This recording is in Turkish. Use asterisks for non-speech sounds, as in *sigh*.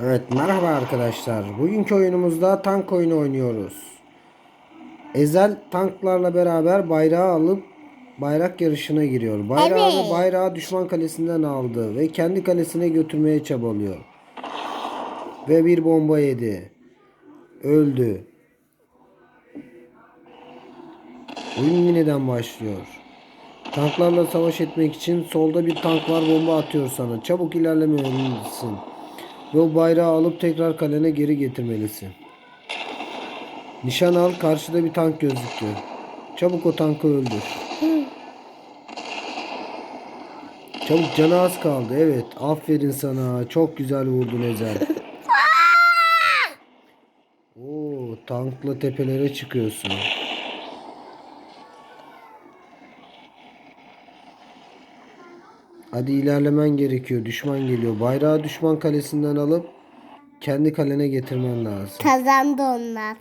Evet merhaba arkadaşlar. Bugünkü oyunumuzda tank oyunu oynuyoruz. Ezel tanklarla beraber bayrağı alıp bayrak yarışına giriyor. Bayrağı Evet. bayrağı düşman kalesinden aldı ve kendi kalesine götürmeye çabalıyor. Ve bir bomba yedi. Öldü. Oyun yeniden başlıyor. Tanklarla savaş etmek için solda bir tank var bomba atıyor sana. Çabuk ilerlemelisin. Ve o bayrağı alıp tekrar kalene geri getirmelisin. Nişan al karşıda bir tank gözüktü. Çabuk o tankı öldür. Çabuk canı az kaldı. Evet aferin sana. Çok güzel vurdun Ezel. *laughs* Oo, tankla tepelere çıkıyorsun. Hadi ilerlemen gerekiyor. Düşman geliyor. Bayrağı düşman kalesinden alıp kendi kalene getirmen lazım. Kazandı onlar.